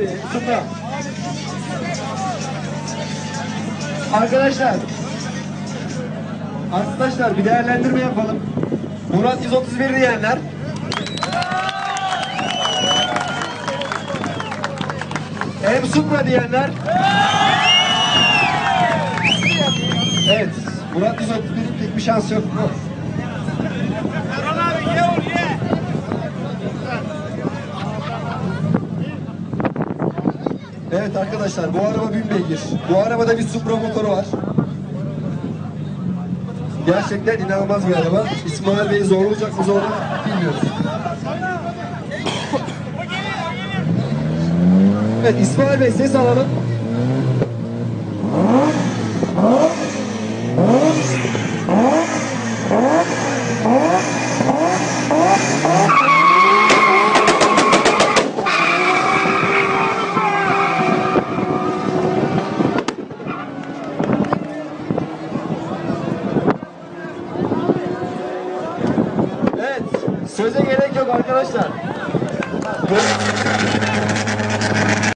biri. Supra. Arkadaşlar. Arkadaşlar bir değerlendirme yapalım. Murat 131 diyenler. M Supra diyenler. Evet. Murat 131'in pek bir şansı yok. Evet arkadaşlar bu araba 1000 beygir. Bu arabada bir Supra motoru var. Gerçekten inanılmaz bir araba. İsmail Bey zorlayacak mı zorla bilmiyoruz. Evet İsmail Bey ses alalım. Evet söze gerek yok arkadaşlar.